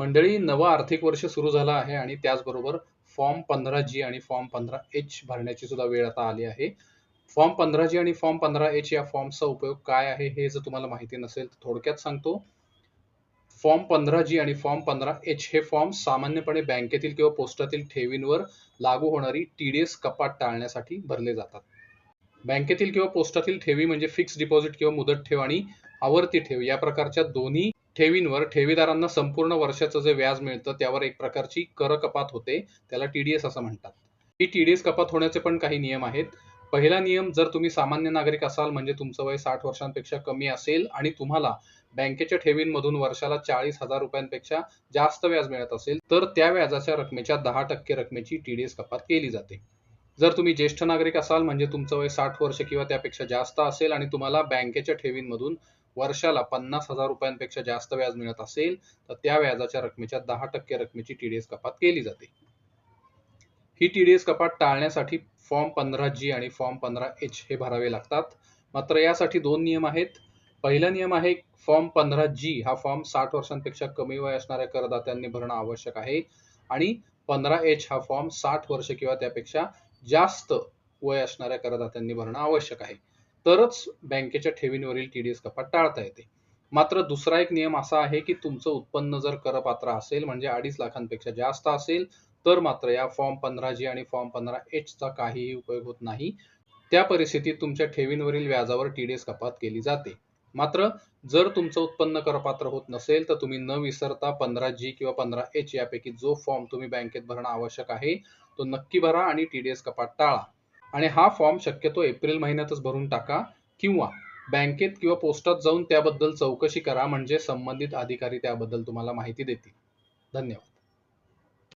मंडळी नवं आर्थिक वर्ष सुरू झालं आहे आणि त्याचबरोबर फॉर्म पंधरा जी आणि फॉर्म पंधरा एच भरण्याची सुद्धा वेळ आता आली आहे. फॉर्म पंधरा जी आणि फॉर्म पंधरा एच या फॉर्मचा उपयोग काय आहे हे जर तुम्हाला माहिती नसेल तर थोडक्यात सांगतो. फॉर्म पंधरा जी आणि फॉर्म पंधरा एच हे फॉर्म सामान्यपणे बँकेतील किंवा पोस्टातील ठेवींवर लागू होणारी टीडीएस कपात टाळण्यासाठी भरले जातात. बँकेतील किंवा पोस्टातील ठेवी म्हणजे फिक्स डिपॉझिट किंवा मुदत ठेव आणि आवर्ती ठेव या प्रकारच्या दोन्ही ठेवींवर ठेवीदारांना संपूर्ण वर्षाचं जे व्याज मिळतं त्यावर एक प्रकारची कर कपात होते त्याला टीडीएस असं म्हणतात. ही टीडीएस कपात होण्याचे पण काही नियम आहेत. पहिला नियम जर तुम्ही सामान्य नागरिक असाल म्हणजे तुमचं वय साठ वर्षांपेक्षा कमी असेल आणि तुम्हाला बँकेच्या ठेवींमधून वर्षाला चाळीस हजार रुपयांपेक्षा जास्त व्याज मिळत असेल तर त्या व्याजाच्या रकमेच्या दहा टक्के रकमेची टीडीएस कपात केली जाते. जर तुम्ही ज्येष्ठ नागरिक असाल म्हणजे तुमचं वय साठ वर्ष किंवा त्यापेक्षा जास्त असेल आणि तुम्हाला बँकेच्या ठेवींमधून वर्षाला पन्नास हजार रुपयांपेक्षा जास्त व्याज मिळत असेल तर त्या व्याजाच्या रकमेच्या दहा टक्के रकमेची टीडीएस कपात केली जाते. ही टीडीएस कपात टाळण्यासाठी फॉर्म पंधरा जी आणि फॉर्म पंधरा एच हे भरावे लागतात. मात्र यासाठी दोन नियम आहेत. पहिला नियम आहे फॉर्म पंधरा जी हा फॉर्म साठ वर्षांपेक्षा कमी वय असणाऱ्या करदात्यांनी भरणं आवश्यक आहे. आणि पंधरा एच हा फॉर्म साठ वर्ष किंवा त्यापेक्षा जास्त वय असणाऱ्या करदात्यांनी भरणं आवश्यक आहे. तरच बँकेच्या ठेवींवरील टीडीएस कपात टाळता येते. मात्र दुसरा एक नियम असा आहे की तुमचं उत्पन्न जर करपात्र असेल म्हणजे अडीच लाखांपेक्षा जास्त असेल तर मात्र या फॉर्म पंधरा जी आणि फॉर्म पंधरा एच चा काहीही उपयोग होत नाही. त्या परिस्थितीत तुमच्या ठेवींवरील व्याजावर टीडीएस कपात केली जाते. मात्र जर तुमचं उत्पन्न करपात्र होत नसेल तर तुम्ही न विसरता पंधरा जी किंवा पंधरा एच यापैकी जो फॉर्म तुम्ही बँकेत भरणं आवश्यक आहे तो नक्की भरा आणि टीडीएस कपात टाळा. आणि हा फॉर्म शक्यतो एप्रिल महिन्यातच भरून टाका किंवा बँकेत किंवा पोस्टात जाऊन त्याबद्दल चौकशी करा म्हणजे संबंधित अधिकारी त्याबद्दल तुम्हाला माहिती देतील. धन्यवाद.